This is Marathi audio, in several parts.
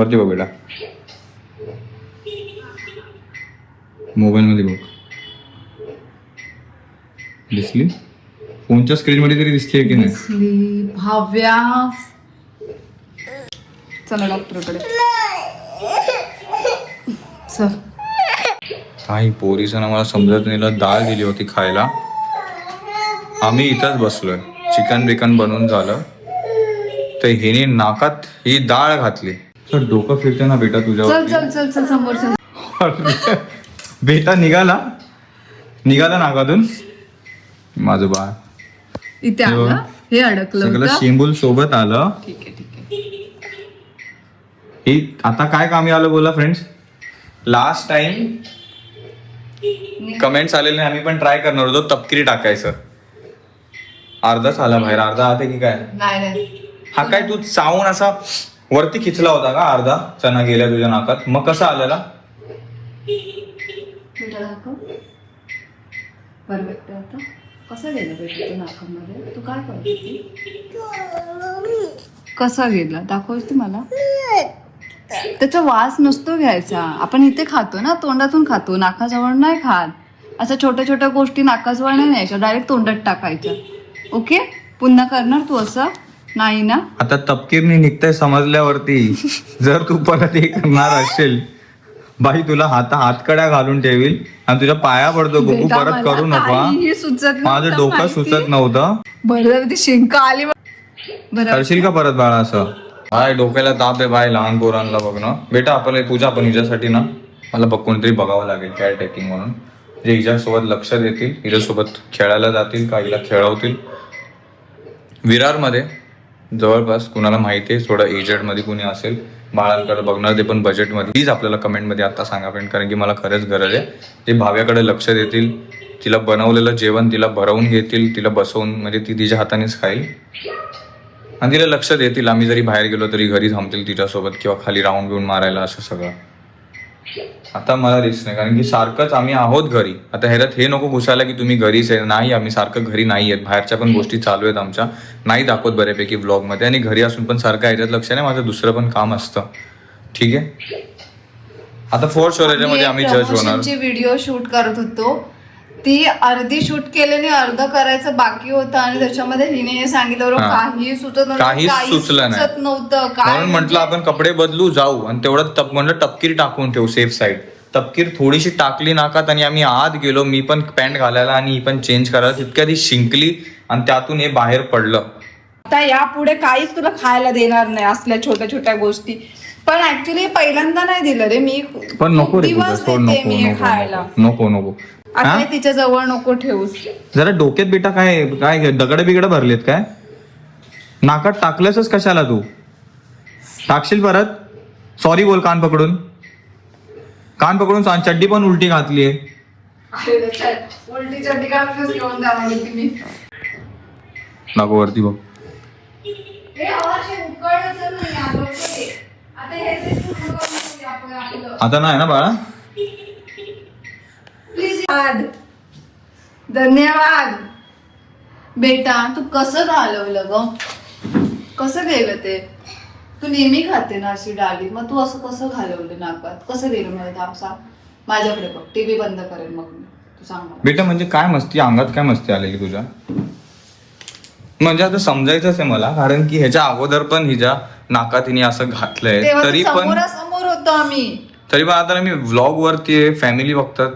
वरती बघ बेटा. मोबाईल मध्ये बघ. दिसली फोनच्या स्क्रीन मध्ये तरी दिसते की नाही? दिसली भाव्या. चला डॉक्टरकडे चल. काही पोरीचं ना मला समजत नाही डाळ दिली होती खायला. आम्ही इथंच बसलोय. चिकन बिकन बनवून झालं. तर हिने नाकात ही डाळ घातली. तर डोकं फिरते ना बेटा चल तुझ्यावर चल चल चल समोर चल बेटा निघाला. निघाला नाकातून माझं बाळ. इथे. आलं हे अडकलं सगळं होतं. शेंबूल सोबत आलं. ठीक आहे ठीक आहे. ही आता काय कामी आलं बोला फ्रेंड्स लास्ट टाइम कमेंट्स आलेले आम्ही पण ट्राय करणार होतो. तपकिरी टाकायचं अर्धाच आला बाहेर. अर्धा आते की काय? नाही नाही. हा काय तू चावून असा वरती खिचला होता का अर्धा? चना गेल्या तुझ्या नाकात. मग कसा आलेला? बेटा दाखव परफेक्ट आता. कसा गेला बेटा तो नाकामध्ये? तू काय करत होती कसा गेला? दाखवते मला? त्याचा वास नसतो घ्यायचा. आपण इथे खातो ना तोंडातून खातो. नाकाजवळ नाही खात. अशा छोट्या छोट्या गोष्टी नाकाजवळ नाही न्यायच्या. डायरेक्ट तोंडात टाकायच्या. ओके पुन्हा करणार तू असं? नाही ना? आता तपकीरनी निघतंय समजल्यावरती. जर तू परत हे करणार असेल बाई तुला हाता हातकड्या घालून ठेवील आणि तुझ्या पाया पडतो. बघू बेटा, परत मला करू नको. काहीही सुचत नव्हतं माझं डोकं माहिती. सुचत नव्हतं. बरं झालं ती शिंक आली. बरं. करशील का परत बाळा असं? बाय डोक्याला ताप आहे बाय लहान पोरांना बघणं बेटा आपण पूजा आपण हिच्यासाठी ना. मला बघ कोणतरी बघावं लागेल केअर टेकिंग म्हणून. जे हिच्यासोबत लक्ष देतील हिच्यासोबत खेळायला जातील का हिला खेळवतील. विरारमध्ये जवळपास कुणाला माहिती आहे थोडं एजडमध्ये कुणी असेल बाळांकडे बघणार ते पण बजेटमध्ये प्लीज आपल्याला कमेंटमध्ये आता सांगा फ्रेंड कारण की मला खरंच गरज आहे. ते भाव्याकडे लक्ष देतील तिला बनवलेलं जेवण तिला भरवून घेतील तिला बसवून म्हणजे ती तिच्या हातानेच खाईल. आणि तिला लक्ष देतील आम्ही जरी बाहेर गेलो तरी घरी थांबतील तिच्यासोबत किंवा खाली राऊंड बिऊंड मारायला असं सगळं. आता मला रिस्क नाही. कारण की सारखंच आम्ही आहोत घरी. आता ह्याच्यात हे नको घुसायला की तुम्ही घरीच आहे. नाही आम्ही सारखं घरी नाही आहेत बाहेरच्या पण गोष्टी चालू आहेत आमच्या. नाही दाखवत बऱ्यापैकी व्लॉगमध्ये आणि घरी असून पण सारखं ह्याच्यात लक्ष नाही. माझं दुसरं पण काम असतं. ठीक आहे? आता फोर शोर याच्यामध्ये आम्ही जज होणार. व्हिडिओ शूट करत होतो. ती अर्धी शूट केल्याने अर्ध करायचं बाकी होतं आणि त्याच्यामध्ये हिने हे सांगितलं बरोबर, हा. काही सुचत नव्हतं काहीच काहीच सुचलं नाही. सुचत नव्हतं काय म्हणून म्हटलं आपण कपडे बदलू जाऊ. आणि तेवढं तप म्हणलं तपकीर टाकून ठेवू सेफ साईड तपकीर थोडीशी टाकली नाकात आणि आम्ही आत गेलो. मी पण पॅन्ट घालायला आणि ही पण चेंज करायला तितक्या ती शिंकली आणि त्यातून हे बाहेर पडलं. आता यापुढे काहीच तुला खायला देणार नाही असल्या छोट्या छोट्या गोष्टी. पण ऍक्च्युली पहिल्यांदा नाही दिलं रे मी. पण नको रे तुझं दिवस सोड देते नको मी हे नको खायला. नको नको. आता तिच्या जवळ नको ठेवूस जरा डोक्यात बेटा काय काय दगड बिगड भरलेत काय? नाकात टाकलंसच कशाला तू? टाकशील परत? सॉरी बोल कान पकडून. कान पकडून सांग चड्डी पण उलटी घातली आहे नको वरती बघ. आता नाही ना बाळा? धन्यवाद. धन्यवाद. बेटा तू कसं घालवलं ग? कसं गेलं ते? तू नेहमी खाते ना अशी डाळी मग तू असं कसं घालवलं नाकात? कसं गेलं मला सांग. माझ्याकडे बघ टीव्ही बंद करेल मग मी. तू सांग मला. बेटा म्हणजे काय मस्ती? अंगात काय मस्ती आलेली तुझ्या? म्हणजे आता समजायचंच आहे मला कारण की ह्याच्या अगोदर पण हिच्या नाकात हिने असं घातलंय. तेव्हा तरी तर पण समोरासमोर होतो आम्ही. तरी पण आता मी व्लॉग वरती फॅमिली बघतात.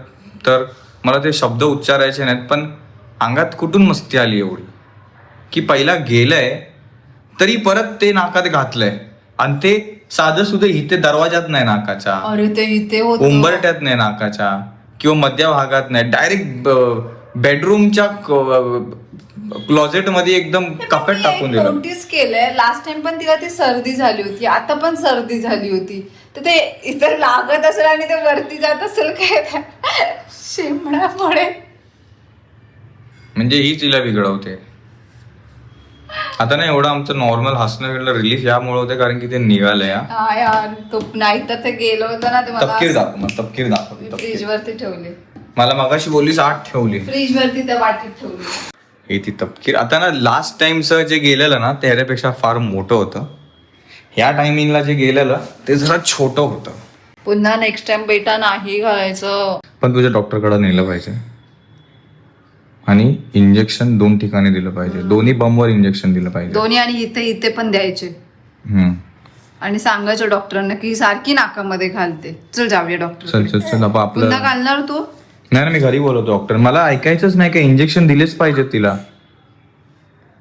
तर मला ते शब्द उच्चारायचे नाहीत पण अंगात कुठून मस्ती आली एवढी? की पहिला गेलंय तरी परत ते नाकात घातलंय. आणि ते साधं सुद्धा इथे दरवाजात नाही नाकाच्या. अरे ते इथे होत. उंबरट्यात नाही नाकाच्या. किंवा मध्य भागात नाही. डायरेक्ट बेडरूमच्या क्लोजेटमध्ये एकदम कप्यात टाकून दिलं. नोटीस केलंय लास्ट टाइम पण तिला ती सर्दी झाली होती. आता पण सर्दी झाली होती. तर ते इतर लागत असेल आणि ते वरती जात असेल काय? म्हणजे हीच हिला बिघडवते. आता नाही एवढं आमचं नॉर्मल हसणं रिलीफ यामुळे होते कारण की ते निघालंय हा. हा यार तो नाही तर ते गेलं होतं ना ते तपकीर मला दाखव मग तपकीर दाखव फ्रीज तपकीर. वरती ठेवले. मला मगाशी बोललीस आठ ठेवली. फ्रीज वरती त्या वाटीत ठेवले. हे ती तपकीर. आता ना लास्ट टाइमचं जे गेलेलं ना ते ह्याच्यापेक्षा फार मोठं होतं. ह्या टायमिंगला जे गेलेलं ते जरा छोटं होतं. पुन्हा नेक्स्ट टाइम बेटा नाही घालायचं. पण तुझ्या डॉक्टरकडे नेलं पाहिजे. आणि इंजेक्शन दोन ठिकाणी दिलं पाहिजे. दोन्ही बमवर इंजेक्शन दिलं पाहिजे. दोन्ही आणि इथे इथे पण द्यायचे. हम्म. आणि सांगायचं डॉक्टरांना की सारखी नाकामध्ये घालते. चल जाऊया डॉक्टर चल चल चल आपण आपलं पुन्हा घालणार तू? नाही ना मी घरी बोलवतो डॉक्टर मला ऐकायचंच नाही का इंजेक्शन दिलेच पाहिजे तिला.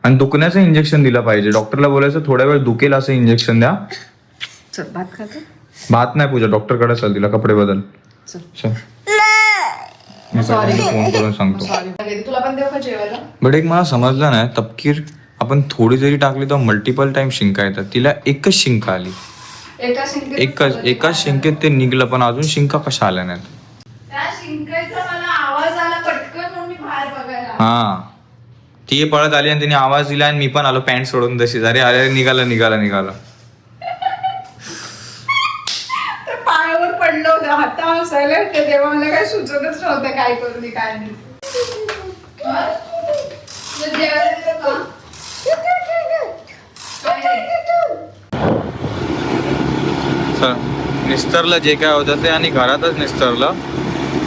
आणि दुखण्याचं इंजेक्शन दिलं पाहिजे. डॉक्टरला बोलायचं थोड्या वेळ दुखेल असं इंजेक्शन द्या. चल भात खातो. भात नाही पूजा डॉक्टरकडे चल तिला कपडे बदल. चल. चल. मी फोन करून सांगतो. सॉरी तुला पण देऊ का जेवायला? बट एक मला समजलं नाही तपकीर आपण थोडी जरी टाकली तर मल्टिपल टाइम शिंका येतात. तिला एकच शिंका आली. एका शिंकेत एकच एकाच शिंकेत ते निघलं पण अजून शिंका कशा आल्या नाहीत. त्या शिंकायचा मला आवाज आला पटकन म्हणून मी बाहेर बघायला हा. ती पळत आली आणि तिने आवाज दिला आणि मी पण आलो पॅन्ट सोडून तशी अरे अरे निघाला निघाला निघाला त्या पायावर पडलं होतं हाता हसायला तेव्हा मला काय सुचतच नव्हतं काय करू मी काय नाही. हा? निस्तरलं जे काय होतं ते आणि घरातच निस्तरलं.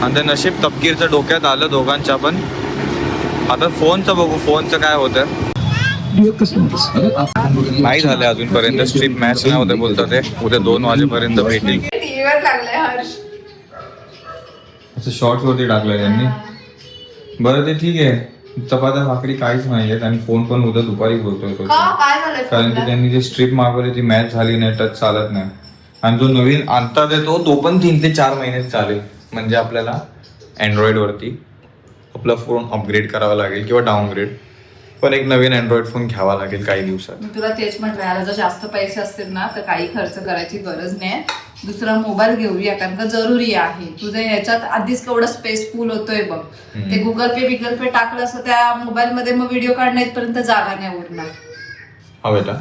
आणि ते नशीब तपकीरचं डोक्यात आलं दोघांच्या पण. आता फोनचं बघू फोनचं काय होतं नाही झालं अजूनपर्यंत स्ट्रीप मॅच नाही होते बोलतात ते. उद्या दोन वाजेपर्यंत भेटेल. TV वर लागलाय हर्ष. शॉर्ट्स वरती टाकलं त्यांनी. बरं ते ठीक आहे. चपात्या भाकरी काहीच नाही आहेत आणि फोन पण उद्या दुपारी बोलतोय तो. कारण की? त्यांनी जे स्ट्रीप मागवली ती मॅच झाली नाही टच चालत नाही. आणि जो नवीन आणता देतो तो पण तीन ते चार महिनेच चालेल. म्हणजे आपल्याला अँड्रॉइड वरती आपला फोन अपग्रेड करावा लागेल किंवा डाउनग्रेड पण एक नवीन अँड्रॉइड फोन घ्यावा लागेल काही दिवसात. तुला तेच म्हटलं जर जास्त पैसे असतील ना तर काही खर्च करायची गरज नाही. दुसरा मोबाईल घेऊया कारण का जरुरी आहे. तुझं ह्याच्यात आधीच केवढा स्पेस फुल होतोय बघ. ते गुगल पे बिगल पे टाकलं असं त्या मोबाईल मध्ये मग व्हिडिओ काढण्या इथपर्यंत जागा नाही उरणार. हा बेटा.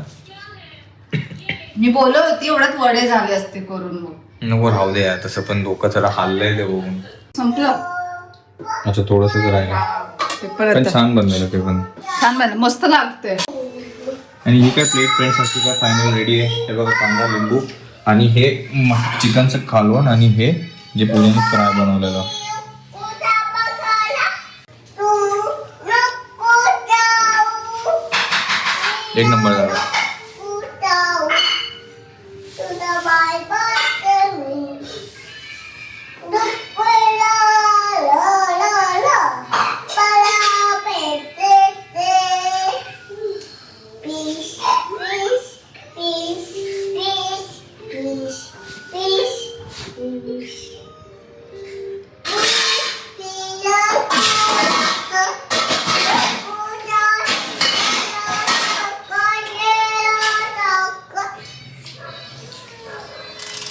मी बोलत होती एवढ्यात वडे झाले असते करून मग नको राहू दे यार तसं पण डोकं जरा हाललंय ते बघून. संपलं? अच्छा थोडंसंच राहिलं ते पण परत छान बनलेलं ते पण. छान बनलं मस्त लागतंय. आणि ही काय प्लेट फ्रेंड्स असते काय फायनल रेडी आहे? हे बघा कांदा लिंबू. आणि हे चिकनचं कालवण आणि हे जे पुण्याने फ्राय बनवलेलं. एक नंबर झाला.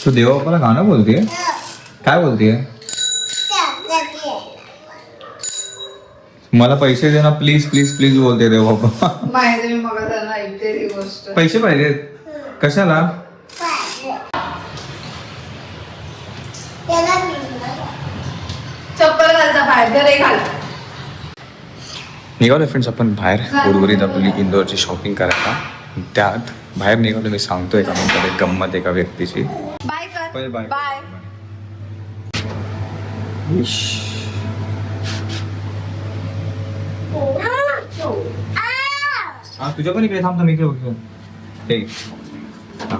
तू देवापाला गाणं बोलतेय? काय बोलतेय? मला पैसे दे ना प्लीज प्लीज प्लीज बोलते गोष्ट. पैसे पाहिजेत. कशाला? चप्पल घालता बाहेर घरे घाल. निघालो फ्रेंड्स आपण बाहेर. उर्वरित आपली इंदोरची शॉपिंग करायला. त्यात बाहेर निघालो मी सांगतोय का म्हणतात एक गंमत एका व्यक्तीची. बाय कर बाय बाय बाय हा तुझ्या पण इकडे थांब थांब इकडे बघ. हा.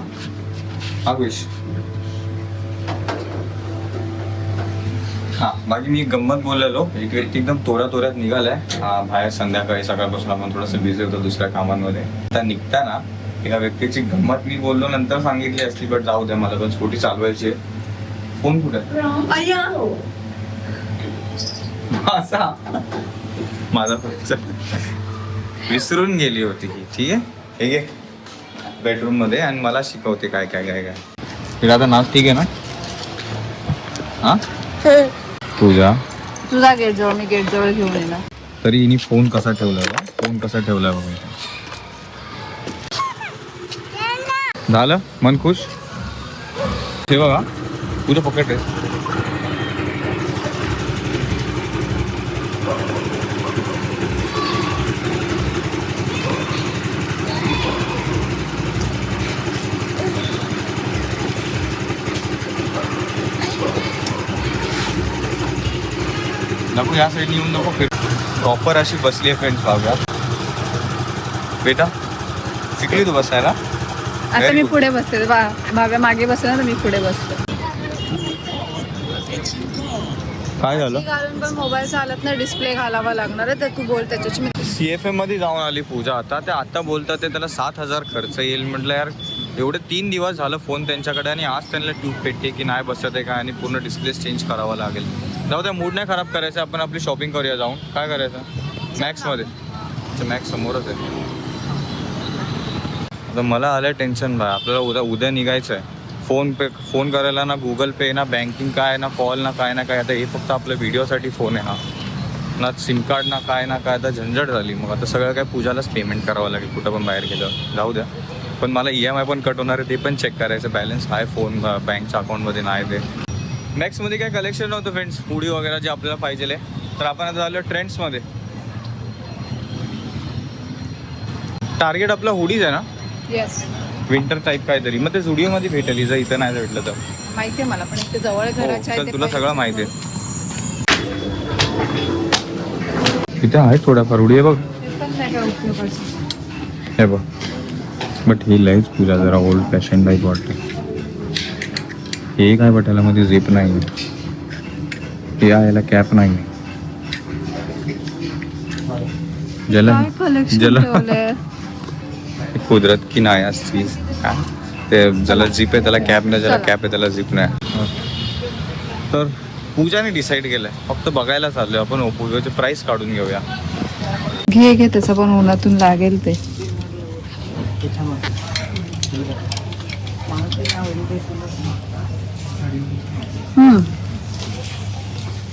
हा विश हा बाकी मी एक गंमत बोललेलो. एक व्यक्ती एकदम तोऱ्या तोऱ्यात निघालाय. हा, बाहेर संध्याकाळी सकाळपासून आपण थोडंसं बिझी होतो दुसऱ्या कामांमध्ये. आता निघताना एका व्यक्तीची गंमत मी बोललो नंतर सांगितली असती बट जाऊ द्या मला पण स्कूटी चालवायची आहे. फोन कुठे? आहे? माझा. फक्त विसरून गेली होती ही ठीक आहे? हे घे बेडरूममध्ये आणि मला शिकवते काय काय काय काय. तिला आता नाच ठीक आहे ना? हा. तुझा तुझा गेट जवळ मी गेट जवळ घेऊन येणार तरी हिने फोन कसा ठेवलाय बा? फोन कसा ठेवलाय बघा इथे. झालं? मन खुश? हे बघा तुझं पॉकेट आहे नको या साईडने येऊन नको फिर. प्रॉपर अशी बसली आहे फ्रेंड्स भाव्या बेटा शिकली तू बसायला? आता मी. पुढे बसते. भाव्या मागे बसते ना तर मी पुढे बसते. काय झालं? घालून पण मोबाईल चालत नाही डिस्प्ले घालावा लागणार आहे तर तू बोल त्याच्याची मी सी एफ एममध्ये जाऊन आली पूजा आता. ते आता बोलतात ते त्याला सात हजार खर्च येईल. म्हटलं यार एवढे तीन दिवस झालं फोन त्यांच्याकडे आणि आज त्यांना ट्यूब पेटते की नाही बसत आहे काय आणि पूर्ण डिस्प्ले चेंज करावा लागेल. जाऊ त्या मूड नाही खराब करायचं आपण आपली शॉपिंग करूया जाऊन. काय करायचं? मॅक्समध्ये मॅक्स समोरच आहे. आता मला आलं टेन्शन बाय आपल्याला उद्या उद्या निघायचं आहे फोन पे फोन करायला ना गुगल पे ना बँकिंग काय ना कॉल ना काय ना काय. आता हे फक्त आपल्या व्हिडिओसाठी फोन आहे हा. ना सिम कार्ड ना काय ना काय. आता झंझट झाली. मग आता सगळं काय पूजालाच पेमेंट करावं लागेल कुठं पण बाहेर गेलं जाऊ द्या. पण मला ई एम आय पण कट होणार आहे ते पण चेक करायचं. बॅलन्स आहे फोन बँकच्या अकाउंटमध्ये नाही ते. मॅक्समध्ये काय कलेक्शन नव्हतं फ्रेंड्स हुडी वगैरे जे आपल्याला पाहिजे तर आपण आता झालं ट्रेंड्समध्ये टार्गेट आपला हुडीज आहे ना? येस विंटर टाईप काहीतरी. मग ते झुडिओमध्ये भेटेल जर इथं नाही भेटलं तर. माहिती आहे मला पण इथे जवळ हो, घराच्या तुला सगळं माहिती आहे. इथे आहे थोड्याफार उडी आहे बघ. हे बघ. बट ही लईच पूजा जरा ओल्ड फॅशन टाईप वाटते. हे काय बटमध्ये झिप नाही. हे आहे याला कॅप नाही आहे. ज्याला कुदरत की नाही काय? ते ज्याला जीप आहे त्याला कॅप नाही ज्याला. कॅप आहे त्याला जीप नाही. तर पूजाने डिसाईड केलंय. फक्त बघायला चाललोय आपण. ओपोचे प्राइस काढून घेऊया. घे घे त्याचं पण उन्हातून लागेल ते. हम्म,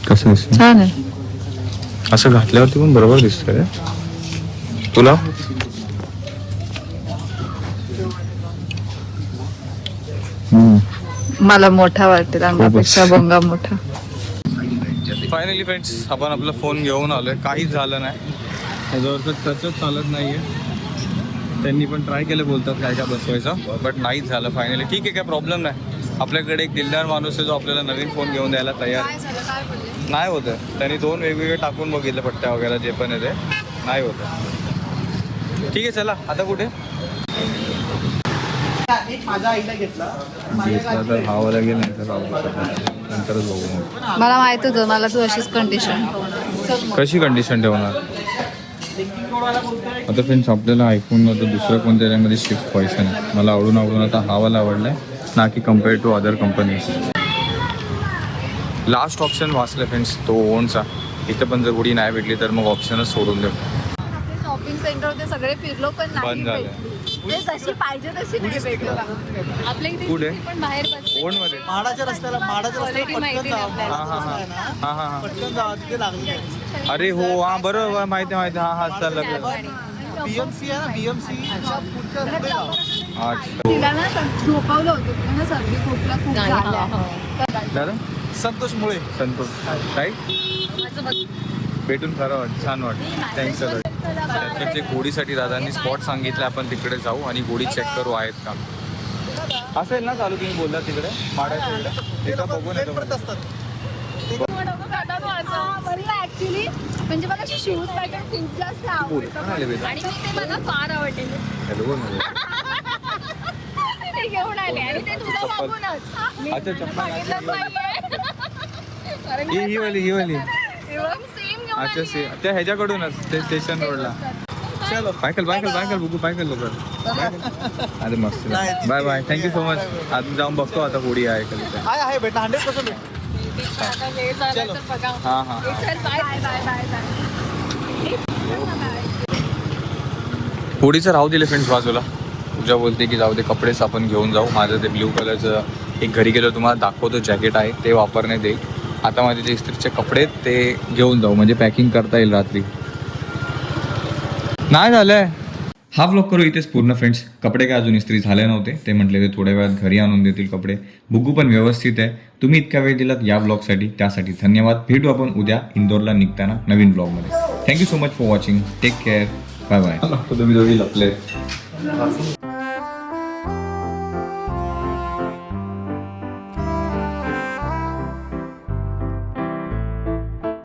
कसं दिसतं छान आहे. असं घातल्यावरती पण बरोबर दिसतंय. रे. तुला? हम्म. मला मोठा वाटेल अंगापेक्षा बोंगा मोठा. फायनली फ्रेंड्स आपण आपला फोन घेऊन आलोय. काहीच झालं नाही. त्याच्यावरचं टचच चालत नाहीये. त्यांनी पण ट्राय केलं बोलतात काय काय बसवायचं बट नाहीच झालं. फायनली ठीक आहे काय प्रॉब्लेम नाही. आपल्याकडे एक दिलदार माणूस आहे जो आपल्याला नवीन फोन घेऊन द्यायला तयार. आहे. नाही होतं त्यांनी दोन वेगवेगळे टाकून बघितलं पट्ट्या वगैरे जे पण आहे ते. नाही होतं ठीक आहे चला. आता कुठे? माझ्या आईला घेतला. घेतला तर हावं लागेल नाही तर राहू शकत. नंतरच बघू मग. मला माहीत होतं मला तू अशीच कंडिशन कशी कंडिशन ठेवणार? आता फ्रेंड्स आपल्याला आयफोन आता दुसऱ्या कोणत्या याच्यामध्ये शिफ्ट व्हायचं नाही. मला आवडून आवडून आता हा वाला आवडलाय. ना की compare to other companies last option वाचलं फ्रेंड्स तो ओनचा इथं पण जर गुढी नाही भेटली तर मग ऑप्शनच सोडून देऊ शॉपिंग सेंटर होते सगळे फिरलो पण नाही बंद झालं. भेटली. जशी पाहिजे तशी नाही भेटलं आपल्या इथे कुठे? किती पण बाहेर बसले ओनमध्ये माडाच्या रस्त्याला माडाच्या रस्त्याला Quality माहिती पटकन नाही जावं आपल्याला. हा, हा, हा. रस्ता आहे ना, हां हां हां पटकन जावं तिथे लागली अरे हो हा बरोबर माहिती आहे, माहिती आहे. हा हा चाललं बीएमसी आहे ना बीएमसी पुढच्या पुढे जावं अच्छा. तिला ना सं- झोपावलं होतं तिला ना सर्दी खोकला खूप झाला. दादा? संतोष मुळे. संतोष. काय भेटून खरं वाट छान वाटतं थँक्स त्याचे गोडीसाठी दादांनी स्पॉट सांगितलं आपण तिकडे जाऊ आणि गोडी चेक करू आहेत का? असेल ना चालू तुम्ही बोलला तिकडे इकडे. एकदा बघून येतो ऍक्च्युली म्हणजे मला शूज पॅटर्न खूप जास्त बोल आवडतं. काय आले बेटा. आणि मी ते मला फार आवडते. हॅलो बोल ना. ते घेऊन आले. आणि ते तुझं चप्पल. मागूनच. मी अच्छा, चप्पल बघितलंच नाहीये. कारण ही ही वाली ही वाली. सेम घेऊन अच्छा आली. से त्या ह्याच्याकडूनच ते स्टेशन रोडला. चलो बायकल बायकल बायकल बघू बायकल लवकर. अरे मस्त. Bye bye thank you so much आता जाऊन बघतो आता होडी आहे का तिथे आहे आहे बेटा हंड्रेड पर्सेंट आता हे झालं तर बघा. हां हां चल, bye bye bye bye bye होडीचं राहू दिले फ्रेंड्स बाजूला. पूजा बोलते की जाऊ दे कपडेच आपण घेऊन जाऊ. माझं ते ब्ल्यू कलरचं एक घरी गेलो तुम्हाला दाखवतो जॅकेट आहे ते वापरण्यात येईल आता माझे जे इस्त्रीचे कपडे आहेत ते घेऊन जाऊ. म्हणजे पॅकिंग करता येईल रात्री. नाही झालंय. हा व्लॉग करू इथेच पूर्ण फ्रेंड्स कपडे काय अजून इस्त्री झाले नव्हते. ते म्हटले ते थोड्या वेळात घरी आणून देतील कपडे. बुगू पण व्यवस्थित आहे. तुम्ही इतका वेळ दिलात या ब्लॉगसाठी त्यासाठी धन्यवाद. भेटू आपण उद्या इंदोरला निघताना नवीन ब्लॉगमध्ये thank you so much for watching take care bye bye तुम्ही दोघी लपले.